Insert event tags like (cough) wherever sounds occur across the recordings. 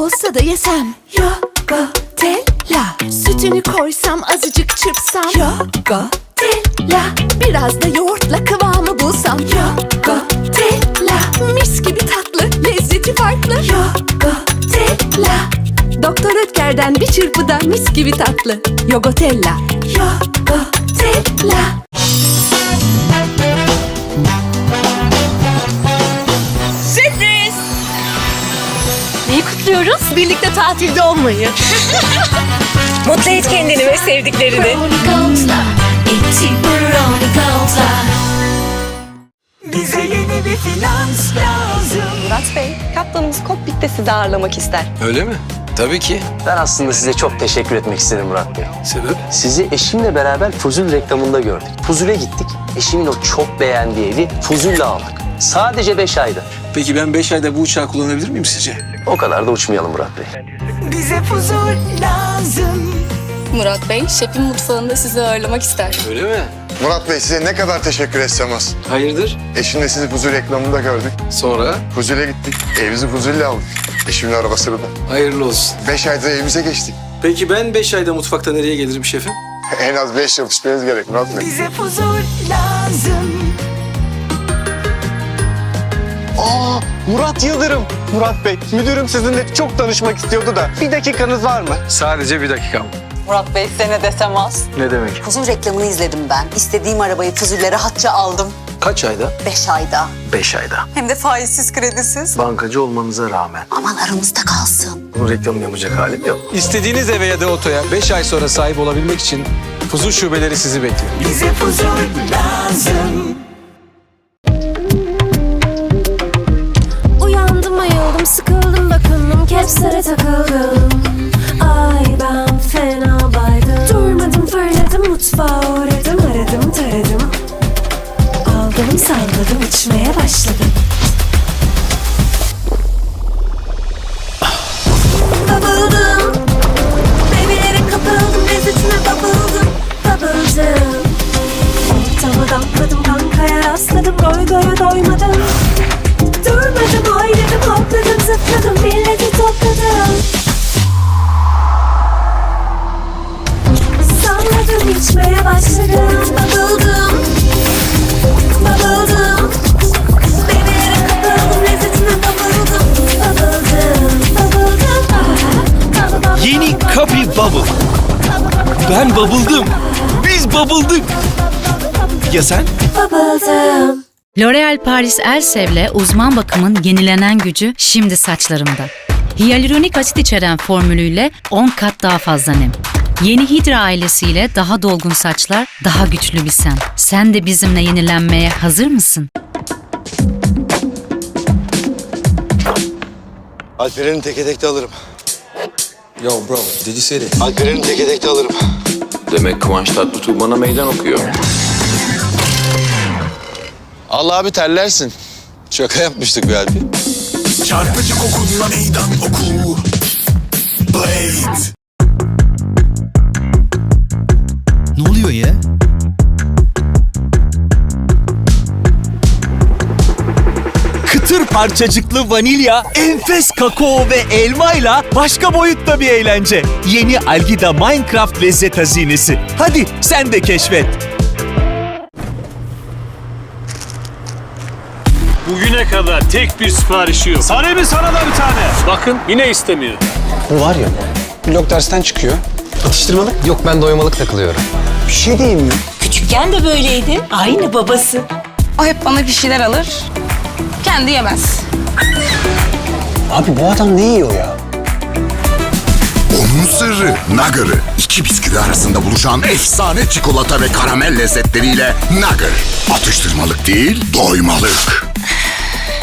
olsa da yesem. Yogotella Sütünü koysam azıcık çırpsam. Yogotella Biraz da yoğurtla kıvamı bulsam. Yogotella Mis gibi tatlı lezzeti farklı. Yogotella Doktor Ötker'den bir çırpıda mis gibi tatlı. Yogotella Yogotella Neyi kutluyoruz? Birlikte tatilde olmayı. (laughs) Mutlu et kendini ve sevdiklerini. Bize yeni bir finans lazım. Murat Bey, kaptanımız kokpitte sizi ağırlamak ister. Öyle mi? Tabii ki. Ben aslında size çok teşekkür etmek istedim Murat Bey. Sebep? Sizi eşimle beraber Fuzul reklamında gördük. Fuzul'e gittik. Eşimin o çok beğendiği evi Fuzul'le aldık. Sadece beş ayda. Peki ben 5 ayda bu uçağı kullanabilir miyim sizce? O kadar da uçmayalım Murat Bey. Bize huzur lazım. Murat Bey, şefin mutfağında sizi ağırlamak ister. Öyle mi? Murat Bey size ne kadar teşekkür etsem az. Hayırdır? Eşimle sizi Fuzul reklamında gördük. Sonra? Fuzul'e gittik. Evimizi Fuzul'le aldık. Eşimin arabası da. Hayırlı olsun. Beş ayda evimize geçtik. Peki ben 5 ayda mutfakta nereye gelirim şefim? En az beş yıl pişmeniz gerek Murat Bey. Bize huzur lazım. Murat Yıldırım. Murat Bey, müdürüm sizinle çok tanışmak istiyordu da. Bir dakikanız var mı? Sadece bir dakikam. Murat Bey, sene desem az. Ne demek? Fuzul reklamını izledim ben. İstediğim arabayı Fuzul'le rahatça aldım. Kaç ayda? Beş ayda. 5 ayda. Hem de faizsiz kredisiz. Bankacı olmanıza rağmen Aman aramızda kalsın. bunun reklamını yapacak halim yok. İstediğiniz eve ya da otoya 5 ay sonra sahip olabilmek için Fuzul şubeleri sizi bekliyor. Bize huzur lazım. Ayıldım sıkıldım bakındım Caps'lere takıldım. Ay ben fena baydım. Durmadım fırladım mutfağa uğradım Aradım taradım. Aldım salladım içmeye başladım. Babıldım Bebeğlere kapıldım lezzetine babıldım Babıldım Ortamı damladım kankaya rastladım Roygoya doymadım Durmadım oynadım hopladım zıpladım milleti topladım Salladım içmeye başladım Babıldım Babıldım Bebeğlere kapıldım lezzetine babıldım Babıldım Babıldım babıldım. Yeni Kapi Bubble. Ben babıldım. Biz babıldık. Ya sen? Babıldım L'Oréal Paris Elsev'le uzman bakımın yenilenen gücü şimdi saçlarımda. Hyaluronik asit içeren formülüyle 10 kat daha fazla nem. Yeni Hydra ailesiyle daha dolgun saçlar, daha güçlü bir sen. Sen de bizimle yenilenmeye hazır mısın? Alperen'i teke tekte alırım. Yo bro, did you say that? Alperen'i teke tekte alırım. Demek Kıvanç Tatlıtuğ bana meydan okuyor. Allah abi terlersin. Şaka yapmıştık be Alpi. Çarpıcı kokunla meydan oku. Blade. Ne oluyor ya? Kıtır parçacıklı vanilya, enfes kakao ve elmayla başka boyutta bir eğlence. Yeni Algida Minecraft lezzet hazinesi. Hadi sen de keşfet. Bugüne kadar tek bir siparişi yok. Sana bir sana da bir tane. Bakın yine istemiyor. Bu var ya, blok dersten çıkıyor. Atıştırmalık? Yok ben doymalık takılıyorum. Bir şey diyeyim mi? Küçükken de böyleydi. Aynı babası. O hep bana bir şeyler alır, kendi yemez. Abi bu adam ne yiyor ya? Onun sırrı Nugger'ı. İki bisküvi arasında buluşan efsane çikolata ve karamel lezzetleriyle Nugger. Atıştırmalık değil, doymalık.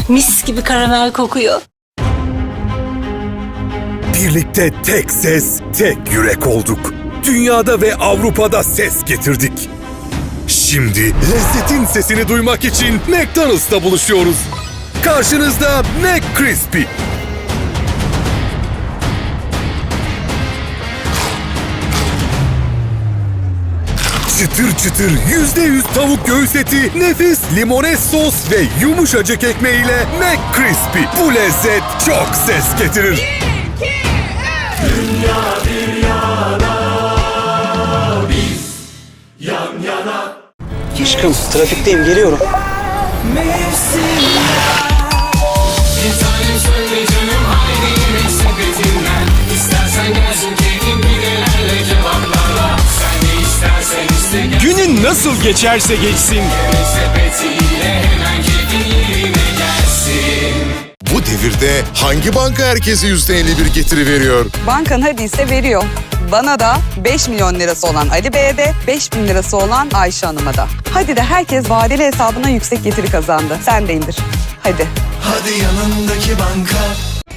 Mis gibi karamel kokuyor. Birlikte tek ses, tek yürek olduk. Dünyada ve Avrupa'da ses getirdik. Şimdi lezzetin sesini duymak için McDonald's'ta buluşuyoruz. Karşınızda McCrispy. Çıtır çıtır yüzde yüz tavuk göğüs eti, nefis limones sos ve yumuşacık ekmeğiyle McCrispy. Bu lezzet çok ses getirir. Aşkım trafikteyim geliyorum. Günün nasıl geçerse geçsin. Bu devirde hangi banka herkese yüzde elli bir getiri veriyor? Bankan hadi ise veriyor. Bana da 5 milyon lirası olan Ali Bey'e de 5 bin lirası olan Ayşe Hanım'a da. Hadi de herkes vadeli hesabına yüksek getiri kazandı. Sen de indir. Hadi. Hadi yanındaki banka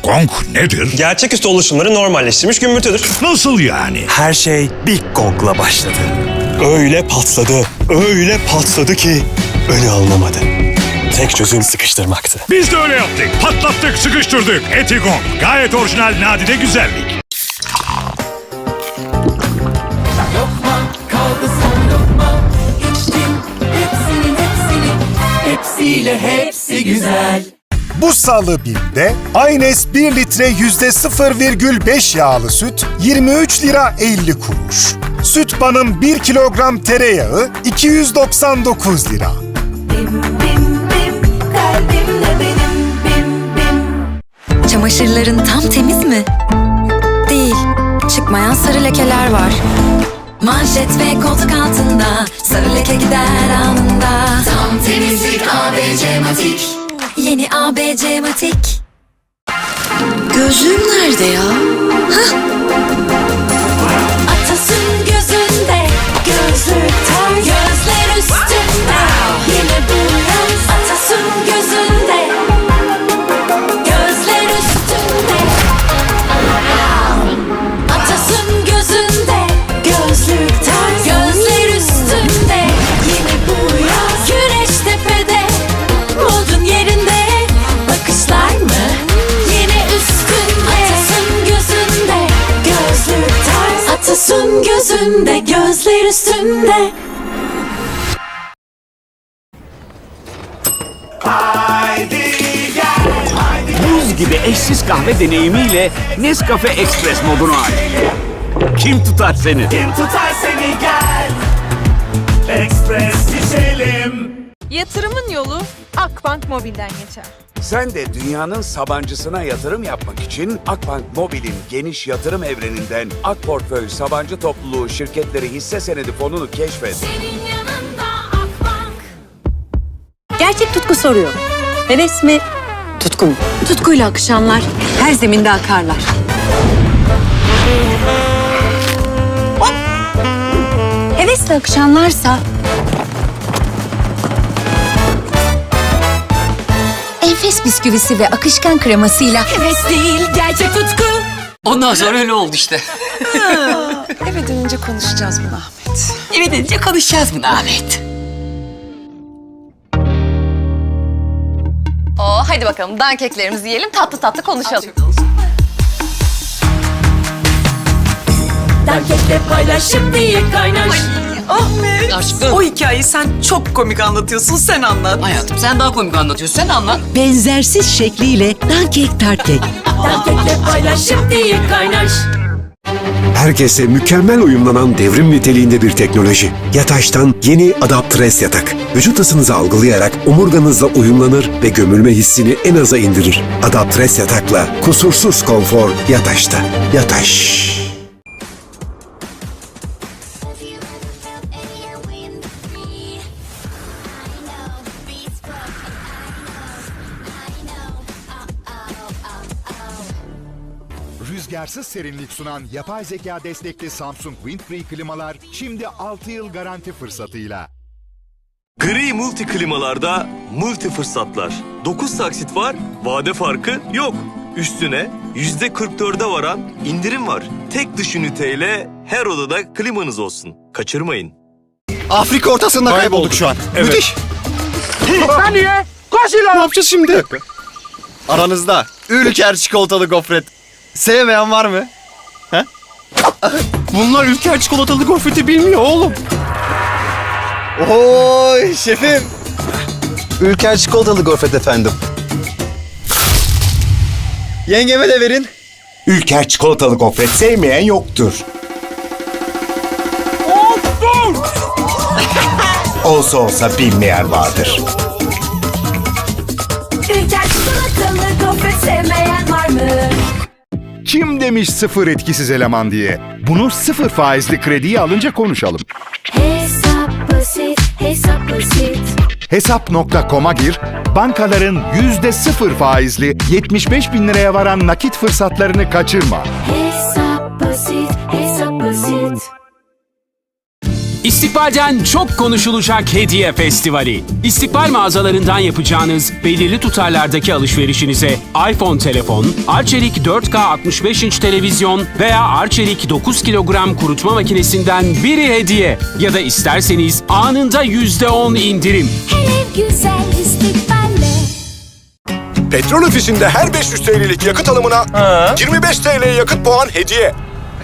Gong nedir? Gerçeküstü oluşumları normalleştirmiş gümbürtüdür. Nasıl yani? Her şey Big Gong'la başladı. Öyle patladı, öyle patladı ki önü alınamadı. Tek çözüm sıkıştırmaktı. Biz de öyle yaptık. Patlattık, sıkıştırdık. Etigong. Gayet orijinal nadide güzellik. kaldı son lokma İçtim hepsinin hepsini Hepsiyle hepsi güzel Bu salı 1'de Aynes 1 litre yüzde 0,5 yağlı süt 23 lira 50 kuruş. Süt banım 1 kilogram tereyağı 299 lira. Bim bim bim kalbimle benim bim bim Çamaşırların tam temiz mi? Değil. Çıkmayan sarı lekeler var. Manşet ve koltuk altında sarı leke gider anında. Tam temizlik ABC Matik. Yeni ABC Matik. Gözlüğüm nerede ya? Hah. Gözünde gözler üstünde. Buz gibi eşsiz kahve deneyimiyle Nescafe Express modunu aç. Kim tutar seni? Tutar seni gel Express içelim Yatırımın yolu Akbank Mobil'den geçer. Sen de dünyanın Sabancısına yatırım yapmak için Akbank Mobil'in geniş yatırım evreninden Ak Portföy Sabancı Topluluğu şirketleri hisse senedi fonunu keşfet. Gerçek tutku soruyor. Heves mi? Tutku mu? Tutkuyla akışanlar her zeminde akarlar. Hop! Hevesle akışanlarsa bisküvisi ve akışkan kremasıyla Heves değil gerçek tutku. Ondan sonra öyle oldu işte. (laughs) eve dönünce konuşacağız bunu Ahmet. Eve denince konuşacağız bunu Ahmet. Oo, hadi bakalım dankeklerimizi yiyelim tatlı tatlı konuşalım. Dankekle paylaşıp diye kaynaş Aşkım. O hikayeyi sen çok komik anlatıyorsun sen anlat. Hayatım sen daha komik anlatıyorsun sen anlat. Benzersiz şekliyle dankek tartkek. Dankekle paylaşıp diye kaynaş Herkese mükemmel uyumlanan devrim niteliğinde bir teknoloji. Yataş'tan yeni Adaptres yatak. Vücut ısınızı algılayarak omurganızla uyumlanır ve gömülme hissini en aza indirir. Adaptres yatakla kusursuz konfor Yataş'ta. Yataş. Rüzgarsız serinlik sunan yapay zeka destekli Samsung Windfree klimalar şimdi 6 yıl garanti fırsatıyla. Gri multi klimalarda multi fırsatlar. 9 taksit var, vade farkı yok. Üstüne %44'e varan indirim var. Tek dış üniteyle her odada klimanız olsun. Kaçırmayın. Afrika ortasında kaybolduk şu an. Müthiş. Saniye. Koş Ne yapacağız şimdi? Aranızda ülker çikolatalı gofret. Sevmeyen var mı? He? Bunlar ülker çikolatalı gofreti bilmiyor oğlum. Oy şefim. Ülker çikolatalı gofret efendim. Yengeme de verin. Ülker çikolatalı gofret sevmeyen yoktur. olsa olsa bilmeyen vardır. Kim demiş sıfır etkisiz eleman diye? Bunu sıfır faizli krediye alınca konuşalım. Hesap basit, hesap basit. Hesap.com'a gir, bankaların yüzde sıfır faizli 75 bin liraya varan nakit fırsatlarını kaçırma. Hesap basit, İstikbal'den çok konuşulacak hediye festivali. İstikbal mağazalarından yapacağınız belirli tutarlardaki alışverişinize iPhone telefon, Arçelik 4K 65 inç televizyon veya Arçelik 9 kilogram kurutma makinesinden biri hediye. Ya da isterseniz anında %10 indirim. Hele güzel istikballe. Petrol ofisinde her 500 TL'lik yakıt alımına 25 TL yakıt puan hediye.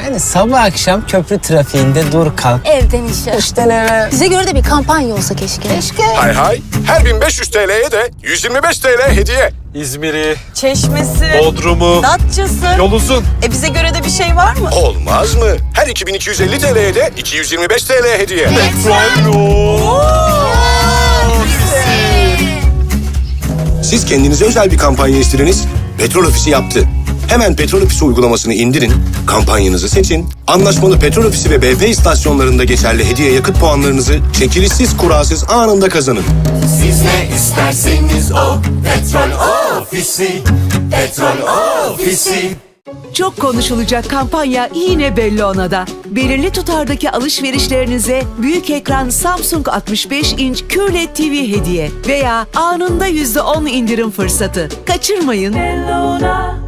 Yani sabah akşam köprü trafiğinde dur kalk. Evden işe. İşten eve. Bize göre de bir kampanya olsa keşke. Keşke. Hay hay. Her 1500 TL'ye de 125 TL hediye. İzmir'i, Çeşmesi, Bodrum'u, Datça'sı. yol uzun. E bize göre de bir şey var mı? Olmaz mı? Her 2250 TL'ye de 225 TL hediye. Siz kendinize özel bir kampanya istediniz. Petrol Ofisi yaptı. Hemen Petrol Ofisi uygulamasını indirin, kampanyanızı seçin. Anlaşmalı Petrol Ofisi ve BP istasyonlarında geçerli hediye yakıt puanlarınızı çekilişsiz kurasız anında kazanın. Siz ne isterseniz o. Petrol ofisi. Petrol ofisi. Çok konuşulacak kampanya yine Bellona'da. Belirli tutardaki alışverişlerinize büyük ekran Samsung 65 inç QLED TV hediye veya anında %10 indirim fırsatı. Kaçırmayın. Bellona.